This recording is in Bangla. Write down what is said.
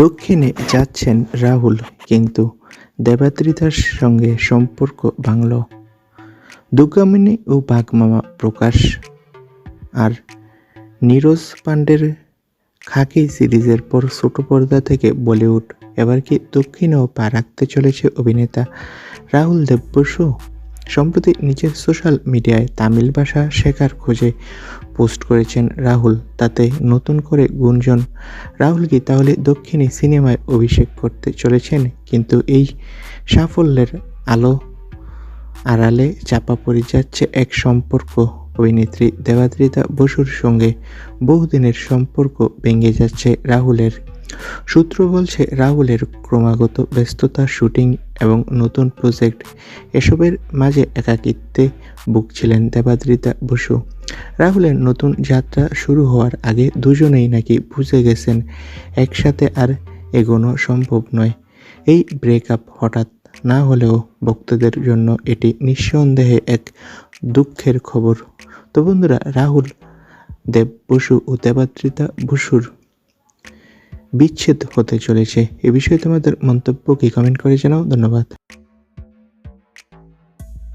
দক্ষিণে যাচ্ছেন রাহুল, কিন্তু দেবাদ্রিতার সঙ্গে সম্পর্ক ভাঙল। দুর্গামণি ও বাঘমামা প্রকাশ আর নীরজ পাণ্ডের খাকি সিরিজের পর ছোট পর্দা থেকে বলিউড, এবার কি দক্ষিণেও পা রাখতে চলেছে অভিনেতা রাহুল দেব বসু? সম্প্রতি নিজের সোশ্যাল মিডিয়ায় তামিল ভাষা শেখার খোঁজে পোস্ট করেছেন রাহুল, তাতে নতুন করে গুঞ্জন। রাহুল কি তাহলে দক্ষিণী সিনেমায় অভিষেক করতে চলেছেন? কিন্তু এই সাফল্যের আলো আড়ালে চাপা পড়ে যাচ্ছে এক সম্পর্ক। অভিনেত্রী দেবাদ্রিতা বসুর সঙ্গে বহুদিনের সম্পর্ক ভেঙে যাচ্ছে রাহুলের। সূত্র বলছে, রাহুলের ক্রমাগত ব্যস্ততা, শুটিং এবং নতুন প্রজেক্ট, এসবের মাঝে একাকিত্বে ভুগছিলেন দেবাদ্রিতা বসু। রাহুলের নতুন যাত্রা শুরু হওয়ার আগে দুজনেই নাকি বুঝে গেছেন, একসাথে আর এগোনো সম্ভব নয়। এই ব্রেকআপ হঠাৎ না হলেও ভক্তদের জন্য এটি নিঃসন্দেহে এক দুঃখের খবর। তো বন্ধুরা, রাহুল, দেব বসু ও দেবাদ্রিতা বসুর বিচ্ছেদ হতে চলেছে। এ বিষয়ে তোমাদের মন্তব্য কি? কমেন্ট করে জানাও। ধন্যবাদ।